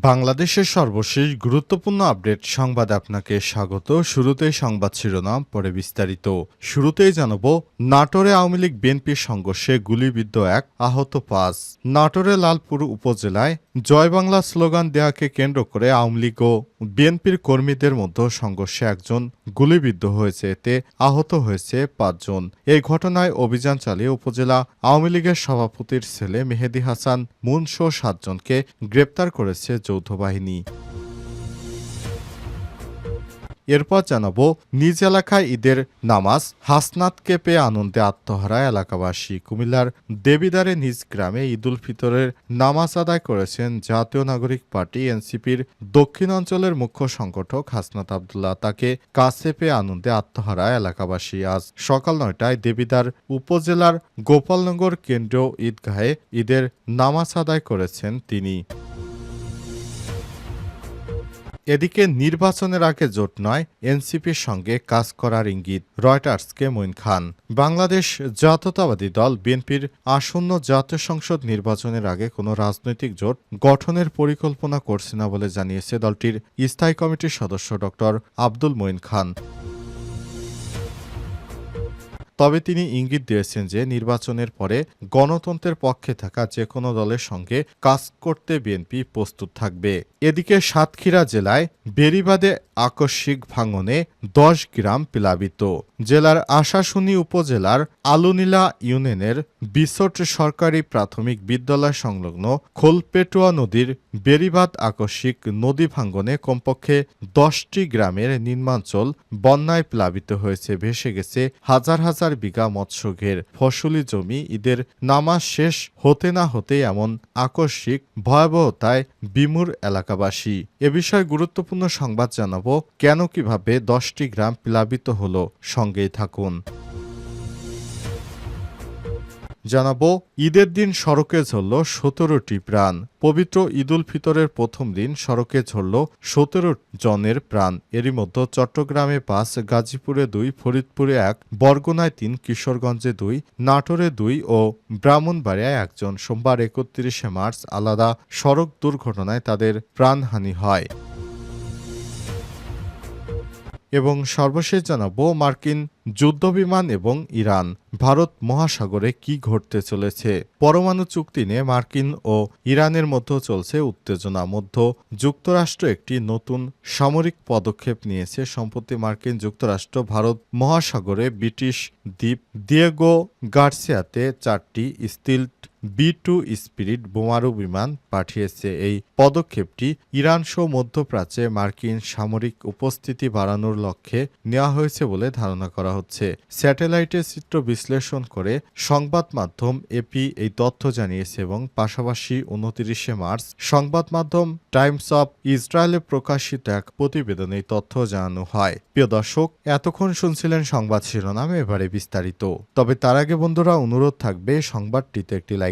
বাংলাদেশের সর্বশেষ গুরুত্বপূর্ণ আপডেট সংবাদ আপনাকে স্বাগত। শুরুতেই সংবাদ শিরোনাম, পরে বিস্তারিত। শুরুতেই জানাব, নাটোরে আওয়ামী লীগ বিএনপির সংঘর্ষে গুলিবিদ্ধ এক আহত পাঁচ। নাটোরে লালপুর উপজেলায় জয় বাংলা স্লোগান দেয়াকে কেন্দ্র করে আওয়ামী লীগ ও বিএনপির কর্মীদের মধ্যে সংঘর্ষে একজন গুলিবিদ্ধ হয়েছে, এতে আহত হয়েছে পাঁচজন। এই ঘটনায় অভিযান চালিয়ে উপজেলা আওয়ামী লীগের সভাপতির ছেলে মেহেদি হাসান মুনসহ সাতজনকে গ্রেপ্তার করেছে যৌথ বাহিনী। এরপর জানাব, নিজ এলাকায় ঈদের নামাজ হাসনাতকে পেয়ে আনন্দে আত্মহারা এলাকাবাসী। কুমিল্লার দেবিদারে নিজ গ্রামে ঈদুল ফিতরের নামাজ আদায় করেছেন জাতীয় নাগরিক পার্টি এনসিপির দক্ষিণ অঞ্চলের মুখ্য সংগঠক হাসনাত আবদুল্লাহ। তাকে কাছে পেয়ে আনন্দে আত্মহারা এলাকাবাসী। আজ সকাল নয়টায় দেবিদার উপজেলার গোপালনগর কেন্দ্রীয় ঈদগাহে ঈদের নামাজ আদায় করেছেন তিনি। এদিকে নির্বাচনের আগে জোট নয়, এনসিপির সঙ্গে কাজ করার ইঙ্গিত রয়টার্সকে মঈন খান। বাংলাদেশ জাতীয়তাবাদী দল বিএনপির আসন্ন জাতীয় সংসদ নির্বাচনের আগে কোনো রাজনৈতিক জোট গঠনের পরিকল্পনা করছে না বলে জানিয়েছে দলটির স্থায়ী কমিটির সদস্য ড আব্দুল মঈন খান। তবে তিনি ইঙ্গিত দিয়েছেন যে নির্বাচনের পরে গণতন্ত্রের পক্ষে থাকা যে কোনো দলের সঙ্গে কাজ করতে বিএনপি প্রস্তুত থাকবে। এদিকে সাতক্ষীরা জেলায় বেরিবাদে আকস্মিক ভাঙনে দশ গ্রাম প্লাবিত। জেলার আশাশুনি উপজেলার আলুনীলা ইউনিয়নের বিসট সরকারি প্রাথমিক বিদ্যালয় সংলগ্ন খোলপেটুয়া নদীর বেরিবাদ আকস্মিক নদী ভাঙ্গনে কমপক্ষে দশটি গ্রামের নির্মাঞ্চল বন্যায় প্লাবিত হয়েছে। ভেসে গেছে হাজার হাজার বিঘা মৎস্যঘের ফসলি জমি ঈদের নামাজ শেষ হতে না হতে এমন আকস্মিক ভয়াবহতায় বিমুর এলাকাবাসী। এ বিষয়ে গুরুত্বপূর্ণ সংবাদ জানাব, কেন কীভাবে দশটি গ্রাম প্লাবিত হলো? সঙ্গেই থাকুন। জানাব, ঈদের দিন সড়কে ঝরল সতেরোটি প্রাণ। পবিত্র ঈদুল ফিতরের প্রথম দিন সড়কে ঝরল সতেরো জনের প্রাণ। এরই মধ্যে চট্টগ্রামে পাঁচ গাজীপুরে দুই, ফরিদপুরে এক, বরগুনায় তিন, কিশোরগঞ্জে দুই, নাটোরে দুই ও ব্রাহ্মণবাড়িয়ায় একজন। সোমবার একত্রিশে মার্চ আলাদা সড়ক দুর্ঘটনায় তাদের প্রাণহানি হয়। এবং সর্বশেষ জানাব মার্কিন যুদ্ধবিমান এবং ইরান। ভারত মহাসাগরে কি ঘটতে চলেছে? পরমাণু চুক্তি নিয়ে মার্কিন ও ইরানের মধ্যে চলছে উত্তেজনা। মধ্য যুক্তরাষ্ট্র একটি নতুন সামরিক পদক্ষেপ নিয়েছে। সম্প্রতি মার্কিন যুক্তরাষ্ট্র ভারত মহাসাগরে ব্রিটিশ দ্বীপ দিয়েগো গার্সিয়াতে চারটি স্টিল বি টু স্পিরিট বোমারু বিমান পাঠিয়েছে। এই পদক্ষেপটি ইরান সহ মধ্যপ্রাচ্যে মার্কিন সামরিক উপস্থিতি বাড়ানোর লক্ষ্যে নেওয়া হয়েছে বলে ধারণা করা হচ্ছে। স্যাটেলাইটের চিত্র বিশ্লেষণ করে সংবাদ মাধ্যম এপি এই তথ্য জানিয়েছে এবং পাশাপাশি উনতিরিশে মার্চ সংবাদ মাধ্যম টাইমস অব ইসরায়েলে প্রকাশিত এক প্রতিবেদনে এই তথ্য জানানো হয়। প্রিয় দর্শক, এতক্ষণ শুনছিলেন সংবাদ শিরোনাম, এবারে বিস্তারিত। তবে তার আগে বন্ধুরা, অনুরোধ থাকবে সংবাদটিতে একটি লাইক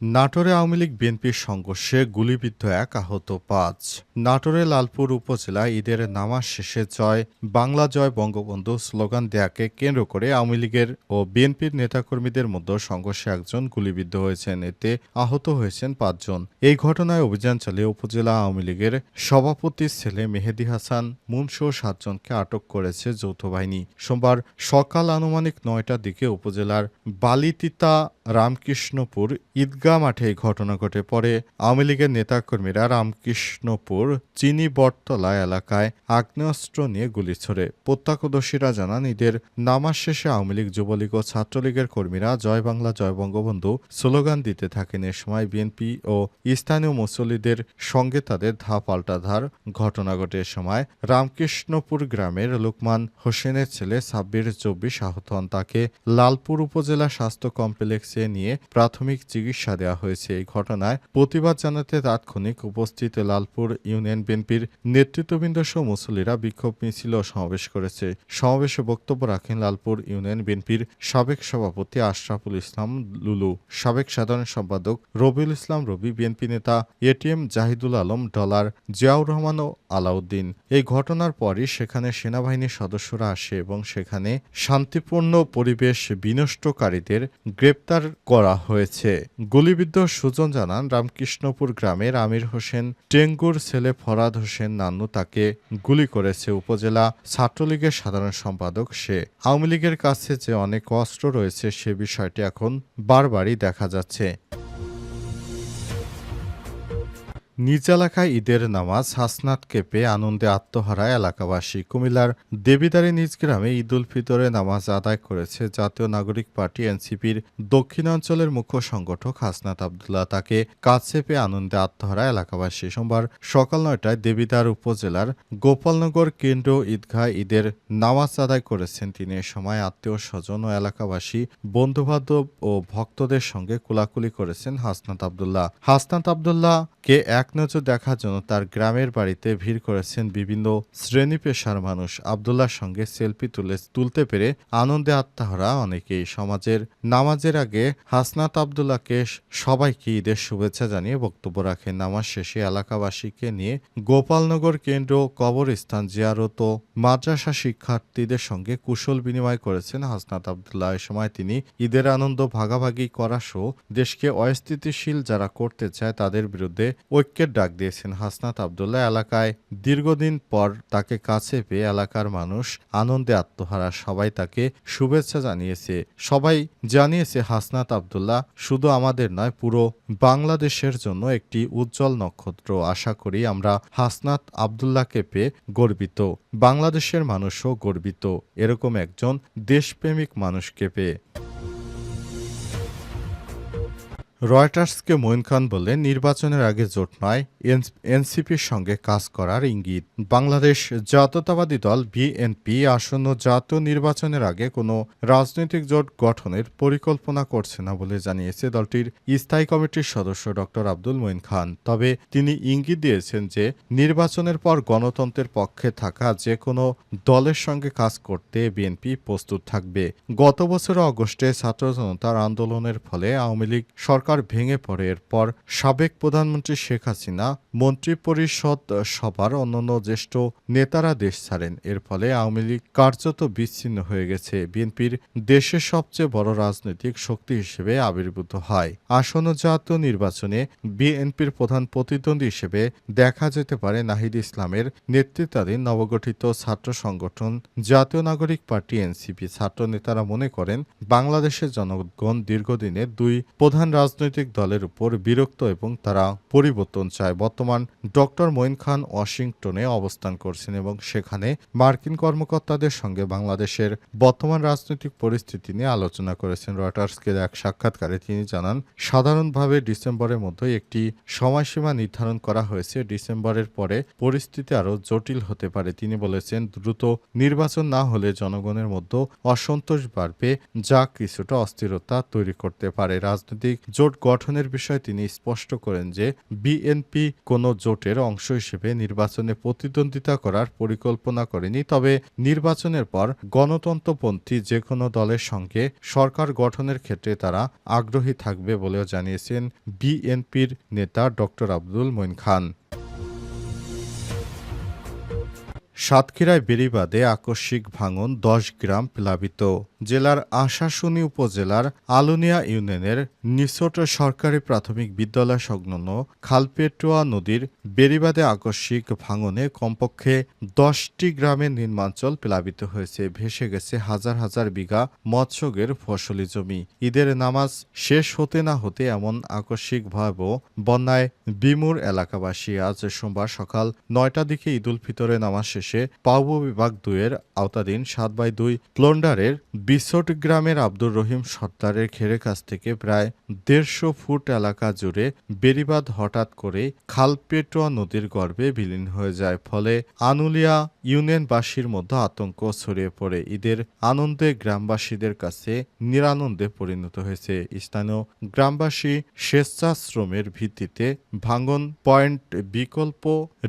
নাটোরে আওয়ামী লীগ বিএনপির সংঘর্ষে গুলিবিদ্ধ এক আহত পাঁচ। নাটোরে লালপুর উপজেলায় ঈদের নামাজ শেষে জয়, বাংলা জয় বঙ্গবন্ধু স্লোগান দেয়াকে কেন্দ্র করে আওয়ামী লীগের ও বিএনপির নেতাকর্মীদের মধ্যে সংঘর্ষে একজন গুলিবিদ্ধ হয়েছেন। এতে আহত হয়েছেন পাঁচজন। এই ঘটনায় অভিযান চালিয়ে উপজেলা আওয়ামী লীগের সভাপতির ছেলে মেহেদি হাসান মুনসহ সাতজনকে আটক করেছে যৌথ বাহিনী। সোমবার সকাল আনুমানিক নয়টার দিকে উপজেলার বালিতিতা রামকৃষ্ণপুর ঈদগাহ মাঠে এই ঘটনা ঘটে। পরে আওয়ামী লীগের নেতাকর্মীরা রামকৃষ্ণপুর চিনি বটতলা এলাকায় আগ্নেয়াস্ত্র নিয়ে গুলি ছোড়ে। প্রত্যক্ষদর্শীরা জানান, ঈদের নামাজ শেষে আওয়ামী লীগ, যুবলীগ ও ছাত্রলীগের কর্মীরা জয় বাংলা, জয় বঙ্গবন্ধু স্লোগান দিতে থাকেন। এ সময় বিএনপি ও স্থানীয় মুসল্লিদের সঙ্গে তাদের ধা পাল্টাধার ঘটনা ঘটে। এ সময় রামকৃষ্ণপুর গ্রামের লোকমান হোসেনের ছেলে সাব্বির চব্বিশ আহত হন। তাকে লালপুর উপজেলা স্বাস্থ্য কমপ্লেক্সে নিয়ে প্রাথমিক চিকিৎসা শিক্ষা দেওয়া হয়েছে এই ঘটনায়। প্রতিবাদ জানাতে তাৎক্ষণিক উপস্থিত লালপুর ইউনিয়ন বিএনপির নেতৃত্ববৃন্দ সহ মুসল্লিরা বিক্ষোভ মিছিল ও সমাবেশ করেছে। সমাবেশে বক্তব্য রাখেন লালপুর ইউনিয়ন বিএনপির সাবেক সভাপতি আশরাফুল ইসলাম লুলু, সাবেক সাধারণ সম্পাদক রবিউল ইসলাম রবি, বিএনপি নেতা এটিএম জাহিদুল আলম, ডলার জিয়াউর রহমান ও আলাউদ্দিন। এই ঘটনার পরই সেখানে সেনাবাহিনীর সদস্যরা আসে এবং সেখানে শান্তিপূর্ণ পরিবেশ বিনষ্টকারীদের গ্রেপ্তার করা হয়েছে। গুলিবিদ্ধ সুজন জানান, রামকৃষ্ণপুর গ্রামের আমির হোসেন, টেঙ্গুর ছেলে ফরাদ হোসেন নান্নু তাকে গুলি করেছে উপজেলা ছাত্রলীগের সাধারণ সম্পাদক সে। আওয়ামী লীগের কাছে যে অনেক অস্ত্র রয়েছে সে বিষয়টি এখন বারবারই দেখা যাচ্ছে। নিজ এলাকায় ঈদের নামাজ হাসনাত কেঁপে আনন্দে আত্মহারা এলাকাবাসী। কুমিল্লার দেবিদারি নিজ গ্রামে ঈদ উল ফিতরে নামাজ আদায় করেছে জাতীয় নাগরিক পার্টি এনসিপির দক্ষিণাঞ্চলের মুখ্য সংগঠক হাসনাত আবদুল্লাহ। তাকে কাছে পেয়ে আনন্দে আত্মহারা এলাকাবাসী। সোমবার সকাল নয়টায় দেবিদার উপজেলার গোপালনগর কেন্দ্র ঈদগাহ ঈদের নামাজ আদায় করেছেন তিনি। এ সময় আত্মীয় স্বজন ও এলাকাবাসী, বন্ধুবান্ধব ও ভক্তদের সঙ্গে কোলাকুলি করেছেন হাসনাত আবদুল্লাহ। হাসনাত আবদুল্লাহ কে এক নজর দেখার জন্য তার গ্রামের বাড়িতে ভিড় করেছেন বিভিন্ন শ্রেণি পেশার মানুষ। আবদুল্লাহর সঙ্গে সেলফি তুলে তুলতে পেরে আনন্দে আত্মাহারা অনেকেই। সমাজের নামাজের আগে হাসনাত আবদুল্লাহকে সবাইকে ঈদের শুভেচ্ছা জানিয়ে বক্তব্য রাখেন। নামাজ শেষে এলাকাবাসীকে নিয়ে গোপালনগর কেন্দ্র কবরস্থান জিয়ারত মাদ্রাসা শিক্ষার্থীদের সঙ্গে কুশল বিনিময় করেছেন হাসনাত আবদুল্লাহ। এ সময় তিনি ঈদের আনন্দ ভাগাভাগি করা সহ দেশকে অস্থিতিশীল যারা করতে চায় তাদের বিরুদ্ধে ঐক্যের ডাক দিয়েছেন হাসনাত আবদুল্লাহ এলাকায়। দীর্ঘদিন পর তাকে কাছে পেয়ে এলাকার মানুষ আনন্দে আত্মহারা। সবাই তাকে শুভেচ্ছা জানিয়েছে। সবাই জানিয়েছে, হাসনাত আবদুল্লাহ শুধু আমাদের নয়, পুরো বাংলাদেশের জন্য একটি উজ্জ্বল নক্ষত্র। আশা করি আমরা হাসনাত আবদুল্লাহকে পেয়ে গর্বিত। বাংলাদেশের মানুষও গর্বিত। এরকম একজন দেশপ্রেমিক মানুষকে পেয়ে। রয়টার্সকে মঈন খান বললেন নির্বাচনের আগে জোট নয় এনসিপির সঙ্গে কাজ করার ইঙ্গিত। বাংলাদেশ জাতীয়তাবাদী দল বিএনপি আসন্ন জাতীয় নির্বাচনের আগে কোনো রাজনৈতিক জোট গঠনের পরিকল্পনা করছে না বলে জানিয়েছে দলটির স্থায়ী কমিটির সদস্য ডক্টর আব্দুল মঈন খান। তবে তিনি ইঙ্গিত দিয়েছেন যে নির্বাচনের পর গণতন্ত্রের পক্ষে থাকা যে কোনো দলের সঙ্গে কাজ করতে বিএনপি প্রস্তুত থাকবে। গত বছর অগস্টে ছাত্র জনতার আন্দোলনের ফলে আওয়ামী লীগ সরকার ভেঙে পড়ে। এরপর সাবেক প্রধানমন্ত্রী শেখ হাসিনা মন্ত্রিপরিষদ সভার অন্যান্য জ্যেষ্ঠ নেতারা দেশ ছাড়েন। এর ফলে আওয়ামী লীগ কার্যত বিচ্ছিন্ন হয়ে গেছে। বিএনপির দেশের সবচেয়ে বড় রাজনৈতিক শক্তি হিসেবে আবির্ভূত হয়। আসন্ন জাতীয় নির্বাচনে বিএনপির প্রধান প্রতিদ্বন্দ্বী হিসেবে দেখা যেতে পারে নাহিদ ইসলামের নেতৃত্বাধীন নবগঠিত ছাত্র সংগঠন জাতীয় নাগরিক পার্টি এনসিপি। ছাত্র নেতারা মনে করেন, বাংলাদেশের জনগণ দীর্ঘদিনের দুই প্রধান রাজনৈতিক দলের উপর বিরক্ত এবং তারা পরিবর্তন চায়। বর্তমান ডক্টর মঈন খান ওয়াশিংটনে অবস্থান করছেন এবং সেখানে মার্কিন কর্মকর্তাদের সঙ্গে বাংলাদেশের বর্তমান রাজনৈতিক পরিস্থিতি নিয়ে আলোচনা করেছেন। রয়টার্সকে এক সাক্ষাৎকারে তিনি জানান, সাধারণভাবে ডিসেম্বরের মধ্যে একটি সময়সীমা নির্ধারণ করা হয়েছে। ডিসেম্বরের পরে পরিস্থিতি আরও জটিল হতে পারে। তিনি বলেছেন, দ্রুত নির্বাচন না হলে জনগণের মধ্যে অসন্তোষ বাড়বে, যা কিছুটা অস্থিরতা তৈরি করতে পারে। রাজনৈতিক জোট গঠনের বিষয়ে তিনি স্পষ্ট করেন যে, বিএনপি কোনো জোটের অংশ হিসেবে নির্বাচনে প্রতিদ্বন্দ্বিতা করার পরিকল্পনা করেনি। তবে নির্বাচনের পর গণতন্ত্রপন্থী যে কোনো দলের সঙ্গে সরকার গঠনের ক্ষেত্রে তারা আগ্রহী থাকবে বলেও জানিয়েছেন বিএনপির নেতা ডক্টর আব্দুল মঈন খান। সাতক্ষীরায় বেড়িবাদে আকস্মিক ভাঙন দশ গ্রাম প্লাবিত। জেলার আশাশুনি উপজেলার আলুনিয়া ইউনিয়নের নিসোট সরকারি প্রাথমিক বিদ্যালয় সংলগ্ন খালপেটুয়া নদীর বেড়িবাদে আকস্মিক ভাঙনে কমপক্ষে দশটি গ্রামের নির্মাঞ্চল প্লাবিত হয়েছে, ভেসে গেছে হাজার হাজার বিঘা মৎস্যগের ফসলি জমি। ঈদের নামাজ শেষ হতে না হতে এমন আকস্মিক ভয়াবহ বন্যায় বিমুর এলাকাবাসী আজ সোমবার সকাল নয়টার দিকে ঈদুল ফিতরে নামাজ শেষে পাউব বিভাগ দুইয়ের আওতাধীন সাত বাই দুই প্লন্ডারের বিসট গ্রামের আব্দুর রহিম সর্দারের ঘেরে কাছ থেকে প্রায় দেড়শো ফুট এলাকা জুড়ে বেড়িবাঁধ হঠাৎ করে খালপেটোয়া নদীর গর্ভে বিলীন হয়ে যায়। ফলে আনুলিয়া ইউনিয়নবাসীর মধ্যে আতঙ্ক ছড়িয়ে পড়ে। ঈদের আনন্দে গ্রামবাসীদের কাছে নিরানন্দে পরিণত হয়েছে। স্থানীয় গ্রামবাসী স্বেচ্ছাশ্রমের ভিত্তিতে ভাঙ্গন পয়েন্ট বিকল্প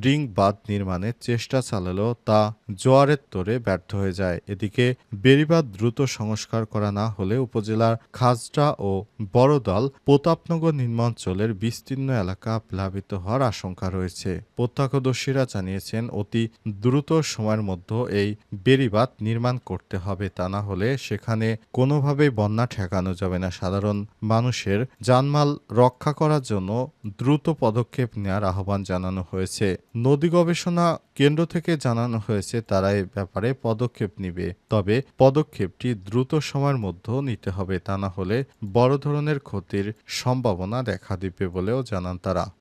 রিং বাঁধ নির্মাণের চেষ্টা চালালেও তা জোয়ারের তোরে ব্যর্থ হয়ে যায়। এদিকে বেড়িবাঁধ দ্রুত সংস্কার করা না হলে উপজেলার খাজটা ও বড়দল প্রতাপনগর নিম্নাঞ্চলের বিস্তীর্ণ এলাকা প্লাবিত হওয়ার আশঙ্কা রয়েছে। প্রত্যক্ষদর্শীরা জানিয়েছেন, অতি দ্রুত সময়ের মধ্যে এই বেড়িবাঁধ নির্মাণ করতে হবে, তা না হলে সেখানে কোনোভাবেই বন্যা ঠেকানো যাবে না। সাধারণ মানুষের জানমাল রক্ষা করার জন্য দ্রুত পদক্ষেপ নেওয়ার আহ্বান জানানো হয়েছে। নদী গবেষণা কেন্দ্র থেকে জানানো হয়েছে, তারা এ ব্যাপারে পদক্ষেপ নিবে। তবে পদক্ষেপটি দ্রুত সময়ের মধ্যে নিতে হবে তা না হলে বড় ধরনের ক্ষতির সম্ভাবনা দেখা দিবে বলেও জানান তারা।